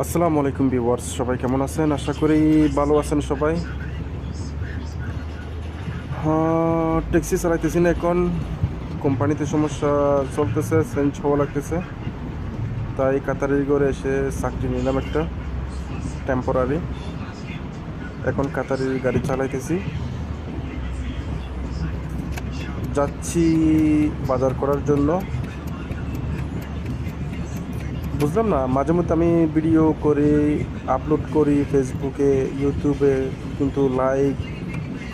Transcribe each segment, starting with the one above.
আসসালামু আলাইকুম ভিউয়ার্স, সবাই কেমন আছেন? আশা করি ভালো আছেন সবাই। হ্যাঁ ট্যাক্সি চালাইতেছি না এখন। কোম্পানিতে সমস্যা চলতেছে চেঞ্জ হওয়া লাগতেছে। তাই কাতারের ঘরে এসে চাকরি নিলাম একটা টেম্পোরারি এখন কাতারের গাড়ি চালাইতেছি। যাচ্ছি বাজার করার জন্য। বুঝলাম না, মাঝে মধ্যে আমি ভিডিও করি আপলোড করি ফেসবুকে ইউটিউবে কিন্তু লাইক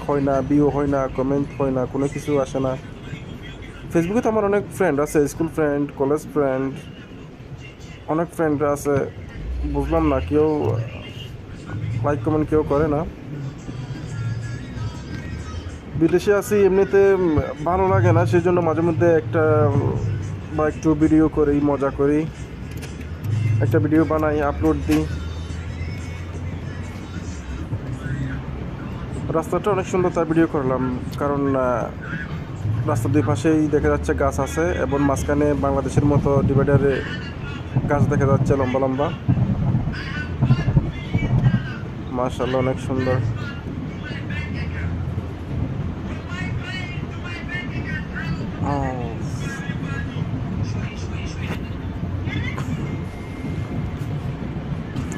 হয় না ভিউ হয় না কমেন্ট হয় না, কোনো কিছু আসে না। ফেসবুকে তো আমার অনেক ফ্রেন্ড আছে স্কুল ফ্রেন্ড কলেজ ফ্রেন্ড অনেক ফ্রেন্ড আছে, বুঝলাম না, কেউ লাইক কমেন্ট কেউ করে না। বিদেশে আছি, এমনিতে ভালো লাগে না সেই জন্য মাঝে মধ্যে একটা বা একটু ভিডিও করি, মজা করি। একটা ভিডিও বানাই আপলোড দিই। রাস্তাটা অনেক সুন্দর তার ভিডিও করলাম, কারণ রাস্তার দুই পাশেই দেখা যাচ্ছে গাছ আছে এবং মাঝখানে বাংলাদেশের মতো ডিভাইডারে গাছ দেখা যাচ্ছে লম্বা লম্বা। মার্শাল্লাহ অনেক সুন্দর।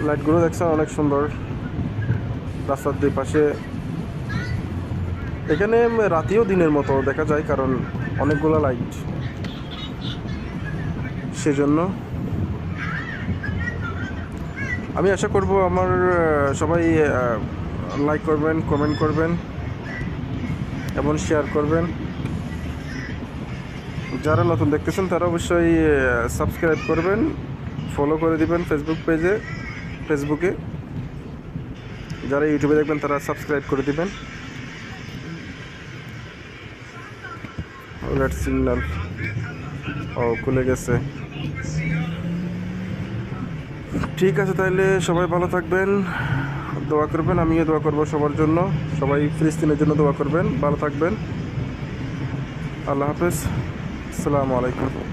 লাইটগুলো দেখছেন, অনেক সুন্দর। রাস্তার দুই পাশে এখানে রাতেও দিনের মতো দেখা যায়, কারণ অনেকগুলো লাইট সেজন্য। আমি আশা করব আমার সবাই লাইক করবেন কমেন্ট করবেন, এবং শেয়ার করবেন। যারা নতুন দেখতেছেন, তারা অবশ্যই সাবস্ক্রাইব করবেন ফলো করে দিবেন ফেসবুক পেজে ফেসবুকে। যারা ইউটিউবে দেখবেন, তারা সাবস্ক্রাইব করে দেবেন। রেড সিগন্যাল ও, খুলে গেছে। ঠিক আছে তাইলে সবাই ভালো থাকবেন, দোয়া করবেন। আমিও দোয়া করব সবার জন্য। সবাই ফিলিস্তিনের জন্য দোয়া করবেন। ভালো থাকবেন। আল্লাহ হাফেজ। আসসালামু আলাইকুম।